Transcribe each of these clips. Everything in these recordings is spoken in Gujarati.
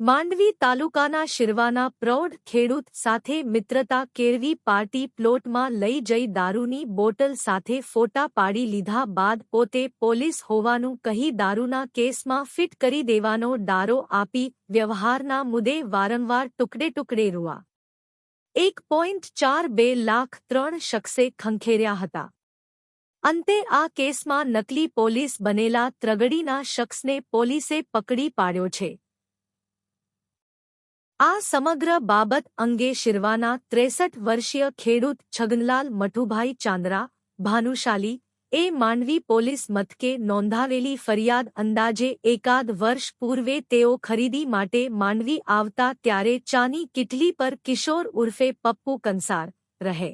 માંડવી તાલુકાના શિરવાના પ્રૌઢ ખેડૂત સાથે મિત્રતા કેળવી પાર્ટી પ્લોટમાં લઈ જઈ દારૂની બોટલ સાથે ફોટા પાડી લીધા બાદ પોતે પોલીસ હોવાનું કહી દારૂના કેસમાં ફિટ કરી દેવાનો ડારો આપી વ્યવહારના મુદ્દે વારંવાર ટુકડે ટુકડે રૂઆ. એક પોઈન્ટ ચાર બે લાખ ત્રણ શખ્સે ખંખેર્યા હતા. અંતે આ કેસમાં નકલી પોલીસ બનેલા ત્રગડીના શખ્સને પોલીસે પકડી પાડ્યો છે. આ સમગ્ર બાબત અંગે શિરવાના ત્રેસઠ વર્ષીય ખેડૂત છગનલાલ મઠુભાઈ ચાંદરા, ભાનુશાલી, એ માંડવી પોલીસ મથકે નોંધાવેલી ફરિયાદ અંદાજે એકાદ વર્ષ પૂર્વે તેઓ ખરીદી માટે માંડવી આવતા ત્યારે ચાની કિટલી પર કિશોર ઉર્ફે પપ્પુ કંસાર રહે.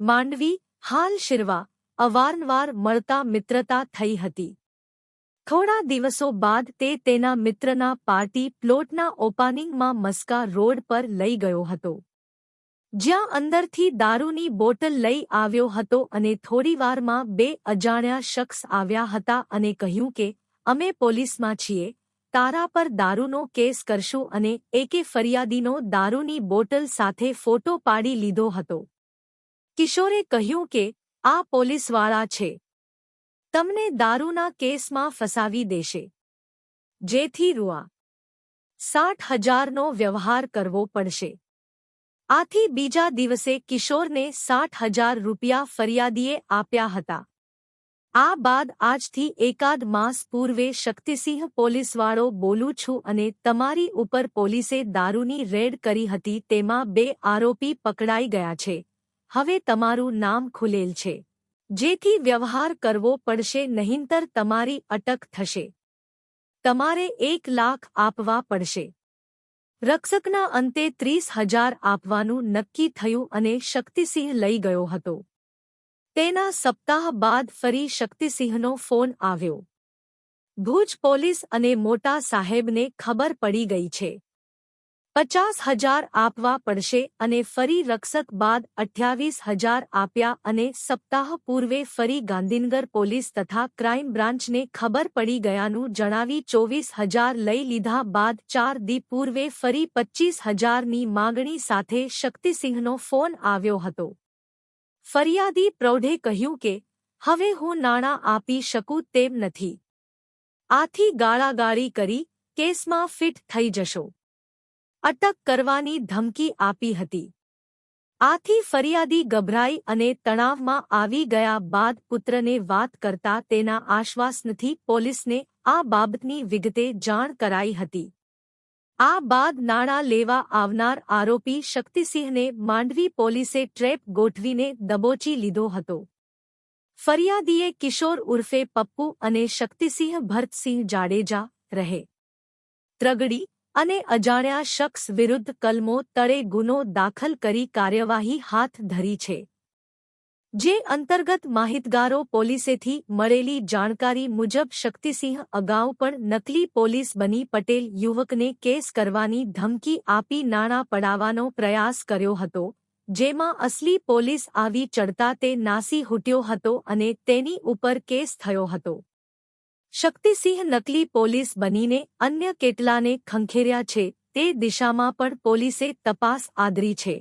માંડવી, હાલ શિરવા, અવારનવાર મળતા મિત્રતા થઈ હતી. થોડા દિવસો બાદ તે તેના મિત્રના પાર્ટી પ્લોટના ઓપનિંગમાં મસ્કા રોડ પર લઈ ગયો હતો. જ્યાં અંદરથી દારૂની બોટલ લઈ આવ્યો હતો અને થોડીવારમાં બે અજાણ્યા શખ્સ આવ્યા હતા અને કહ્યું કે, અમે પોલીસમાં છીએ, તારા પર દારૂનો કેસ કરશું અને એકે ફરિયાદીનો દારૂની બોટલ સાથે ફોટો પાડી લીધો હતો. કિશોરે કહ્યું કે, આ પોલીસવાળા છે. તમને દારૂના કેસમાં ફસાવી દેશે. જેથી રૂઆ સાઠ હજારનો વ્યવહાર કરવો પડશે. આથી બીજા દિવસે કિશોરને સાઠ હજાર રૂપિયા ફરિયાદીએ આપ્યા હતા. આ બાદ આજથી એકાદ માસ પૂર્વે શક્તિસિંહ પોલીસવાળો બોલું છું અને તમારી ઉપર પોલીસે દારૂની રેડ કરી હતી તેમાં બે આરોપી પકડાઈ ગયા છે. હવે તમારું નામ ખુલેલ છે. જેથી વ્યવહાર કરવો પડશે, નહીંતર તમારી અટક થશે. તમારે એક લાખ આપવા પડશે. રક્ષકના અંતે ત્રીસ હજાર આપવાનું નક્કી થયું અને શક્તિસિંહ લઈ ગયો હતો. તેના સપ્તાહ બાદ ફરી શક્તિસિંહનો ફોન આવ્યો. ભુજ પોલીસ અને મોટા સાહેબને ખબર પડી ગઈ છે. પચાસ હજાર આપવા પડશે અને ફરી રક્ષક બાદ અઠ્યાવીસ હજાર આપ્યા અને સપ્તાહ પૂર્વે ફરી ગાંધીનગર પોલીસ તથા ક્રાઇમ બ્રાન્ચને ખબર પડી ગયાનું જણાવી ચોવીસ હજાર લઈ લીધા બાદ ચાર દી પૂર્વે ફરી પચ્ચીસ હજારની માગણી સાથે શક્તિસિંહનો ફોન આવ્યો હતો. ફરિયાદી પ્રૌઢે કહ્યું કે, હવે હું નાણાં આપી શકું તેમ નથી. આથી ગાળાગાળી કરી, કેસમાં ફિટ થઈ જશો. અટક કરવાની ધમકી આપી હતી. આથી ફરિયાદી ગભરાઈ અને તણાવમાં આવી ગયા બાદ પુત્રને વાત કરતા તેના આશ્વાસનથી પોલીસને આ બાબતની વિગતે જાણ કરાઈ હતી. આ બાદ નાણાં લેવા આવનાર આરોપી શક્તિસિંહને માંડવી પોલીસે ટ્રેપ ગોઠવીને દબોચી લીધો હતો. ફરિયાદીએ કિશોર ઉર્ફે પપ્પુ અને શક્તિસિંહ ભરતસિંહ જાડેજા રહે. ત્રગડી અને અજાણ્યા શખ્સ વિરુદ્ધ કલમો તળે ગુનો દાખલ કરી કાર્યવાહી હાથ ધરી છે. જે અંતર્ગત માહિતગારો પોલીસેથી મળેલી જાણકારી મુજબ શક્તિસિંહ અગાઉ પણ નકલી પોલીસ બની પટેલ યુવકને કેસ કરવાની ધમકી આપી નાણાં પડાવવાનો પ્રયાસ કર્યો હતો, જેમાં અસલી પોલીસ આવી ચડતા તે નાસી હૂટ્યો હતો અને તેની ઉપર કેસ થયો હતો. શક્તિસિંહ નકલી પોલીસ બનીને અન્ય કેટલાને ખંખેર્યા છે, તે દિશામાં પણ પોલીસે તપાસ આદરી છે.